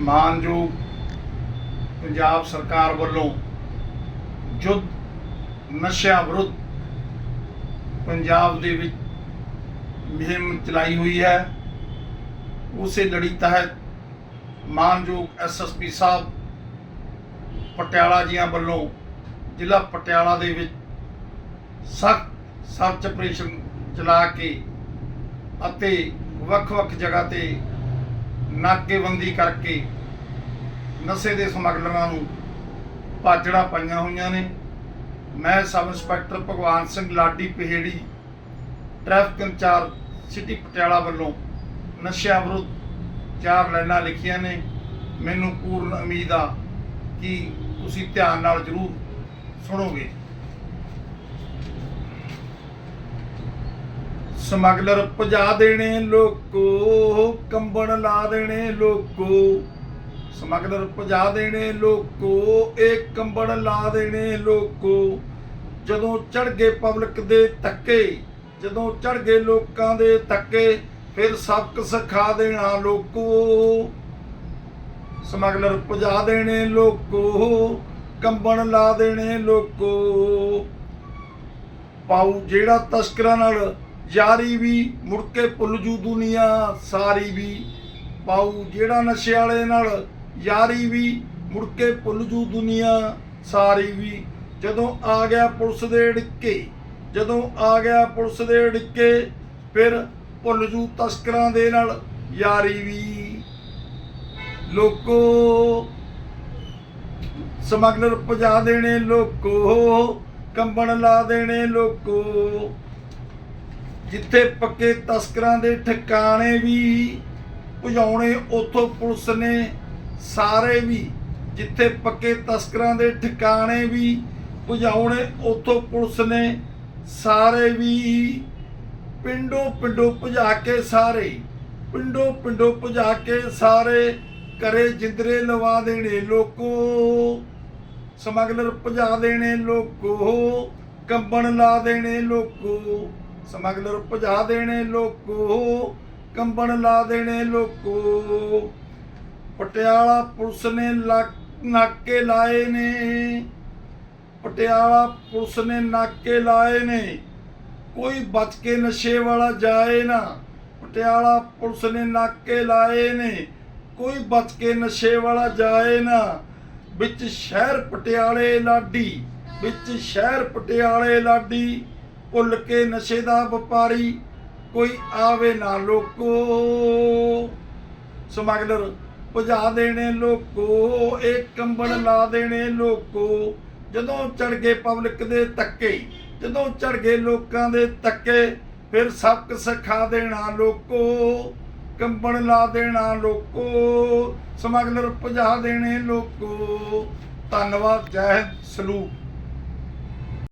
ਮਾਨਯੋਗ ਪੰਜਾਬ ਸਰਕਾਰ ਵੱਲੋਂ ਯੁੱਧ ਨਸ਼ਿਆਂ ਵਿਰੁੱਧ ਪੰਜਾਬ ਦੇ ਵਿੱਚ ਮੁਹਿੰਮ ਚਲਾਈ ਹੋਈ ਹੈ। ਉਸੇ ਲੜੀ ਤਹਿਤ ਮਾਨਯੋਗ ਐਸਐਸਪੀ ਸਾਹਿਬ ਪਟਿਆਲਾ ਜੀਆਂ ਵੱਲੋਂ ਜ਼ਿਲ੍ਹਾ ਪਟਿਆਲਾ ਦੇ ਵਿੱਚ ਸਖਤ ਸਰਚ ਆਪਰੇਸ਼ਨ ਚਲਾ ਕੇ ਅਤੇ ਵੱਖ-ਵੱਖ ਜਗ੍ਹਾ ਤੇ ਨਾਕੇਬੰਦੀ ਕਰਕੇ ਨਸ਼ੇ ਦੇ ਸਮਗਲਰਾਂ ਨੂੰ ਭਾਜੜਾ ਪਾਈਆਂ ਹੋਈਆਂ ਨੇ। ਮੈਂ sub inspector Bhagwan Singh Ladi Paheri, traffic incharge city Patiala ਵੱਲੋਂ ਨਸ਼ਿਆਂ ਵਿਰੁੱਧ ਚਾਰ ਲਾਈਨਾਂ ਲਿਖੀਆਂ ਨੇ। ਮੈਨੂੰ ਪੂਰਨ ਉਮੀਦ ਆ ਕਿ ਤੁਸੀਂ ਧਿਆਨ ਨਾਲ ਜ਼ਰੂਰ ਸੁਣੋਗੇ। ਸਮਗਲਰ ਭਜਾ ਦੇਣੇ ਲੋਕੋ, ਕੰਬਣ ਲਾ ਦੇਣੇ ਲੋਕੋ। ਸਮਗਲਰ ਭਜਾ ਦੇਣੇ ਲੋਕੋ ਇਹ ਕੰਬਣ ਲਾ ਦੇਣੇ ਲੋਕੋ। ਜਦੋਂ ਚੜ ਗਏ ਪਬਲਿਕ ਦੇ ਧੱਕੇ, ਜਦੋਂ ਚੜ ਗਏ ਲੋਕਾਂ ਦੇ ਧੱਕੇ, ਫਿਰ ਸਬਕ ਸਿਖਾ ਦੇਣਾ ਲੋਕੋ। ਸਮਗਲਰ ਭਜਾ ਦੇਣੇ ਲੋਕੋ, ਕੰਬਣ ਲਾ ਦੇਣੇ ਲੋਕੋ। ਪਾਉ ਜਿਹੜਾ ਤਸਕਰਾਂ ਨਾਲ ਯਾਰੀ ਵੀ ਮੁੜ ਕੇ ਭੁੱਲ ਜੂ ਦੁਨੀਆ, ਸਾਰੀ ਵੀ। ਪਾਉ ਜਿਹੜਾ ਨਸ਼ੇ ਵਾਲੇ ਨਾਲ ਯਾਰੀ ਵੀ ਮੁੜ ਕੇ ਭੁੱਲ ਜੂ ਦੁਨੀਆ, ਸਾਰੀ ਵੀ। ਜਦੋਂ ਆ ਗਿਆ ਪੁਲਿਸ ਦੇ ਢਿੱਕੇ ਜਦੋਂ ਆ ਗਿਆ ਪੁਲਿਸ ਦੇ ਢਿੱਕੇ ਫਿਰ ਭੁੱਲ ਜੂ ਤਸਕਰਾਂ ਦੇ ਨਾਲ ਯਾਰੀ ਵੀ। ਲੋਕੋ, ਸਮਗਲਰ ਭਜਾ ਦੇਣੇ ਲੋਕੋ, ਕੰਬਣ ਲਾ ਦੇਣੇ ਲੋਕੋ। ਜਿੱਥੇ ਪੱਕੇ ਤਸਕਰਾਂ ਦੇ ਠਿਕਾਣੇ ਵੀ ਭਜਾਉਣੇ, ਉਥੋਂ ਪੁਲਿਸ ਨੇ ਸਾਰੇ ਵੀ ਜਿੱਥੇ ਪੱਕੇ ਤਸਕਰਾਂ ਦੇ ਠਿਕਾਣੇ ਵੀ ਭਜਾਉਣੇ, ਉਥੋਂ ਪੁਲਿਸ ਨੇ ਸਾਰੇ ਵੀ ਪਿੰਡੋਂ ਪਿੰਡੋਂ ਭਜਾ ਕੇ ਸਾਰੇ, ਪਿੰਡੋਂ ਪਿੰਡੋਂ ਭਜਾ ਕੇ ਸਾਰੇ ਕਰੇ ਜਿੰਦਰੇ ਲਵਾ ਦੇਣੇ ਲੋਕੋ, ਸਮਗਲਰ ਭਜਾ ਦੇਣੇ ਲੋਕੋ, ਕੰਬਣ ਲਾ ਦੇਣੇ ਲੋਕੋ। ਸਮਗਲਰ ਭਜਾ ਦੇਣੇ ਲੋਕੋ, ਕੰਬਣ ਲਾ ਦੇਣੇ ਲੋਕੋ। ਪਟਿਆਲਾ ਪੁਲਿਸ ਨੇ ਲਾ- ਨਾਕੇ ਲਾਏ ਨੇ। ਪਟਿਆਲਾ ਪੁਲਿਸ ਨੇ ਨਾਕੇ ਲਾਏ ਨੇ। ਕੋਈ ਬਚ ਕੇ ਨਸ਼ੇ ਵਾਲਾ ਜਾਏ ਨਾ। ਪਟਿਆਲਾ ਪੁਲਿਸ ਨੇ ਨਾਕੇ ਲਾਏ ਨੇ। ਕੋਈ ਬਚ ਕੇ ਨਸ਼ੇ ਵਾਲਾ ਜਾਏ ਨਾ। ਵਿੱਚ ਸ਼ਹਿਰ ਪਟਿਆਲੇ ਲਾਡੀ, ਵਿੱਚ ਸ਼ਹਿਰ ਪਟਿਆਲੇ ਲਾਡੀ। ਭੁੱਲ ਕੇ ਨਸ਼ੇ ਦਾ ਵਪਾਰੀ ਕੋਈ ਆਵੇ ਨਾ ਲੋਕੋ। ਸਮਗਲਰ, ਭਜਾ ਦੇਣੇ ਲੋਕੋ ਇਹ ਕੰਬਣ ਲਾ ਦੇਣੇ ਲੋਕੋ। ਜਦੋਂ ਚੜ ਗਏ ਪਬਲਿਕ ਦੇ ਧੱਕੇ, ਜਦੋਂ ਚੜ ਗਏ ਲੋਕਾਂ ਦੇ ਧੱਕੇ, ਫਿਰ ਸਬਕ ਸਿਖਾ ਦੇਣਾ ਲੋਕੋ, ਕੰਬਣ ਲਾ ਦੇਣਾ ਲੋਕੋ, ਸਮਗਲਰ ਭਜਾ ਦੇਣੇ ਲੋਕੋ। ਧੰਨਵਾਦ, ਜੈ ਸਲੂਕ।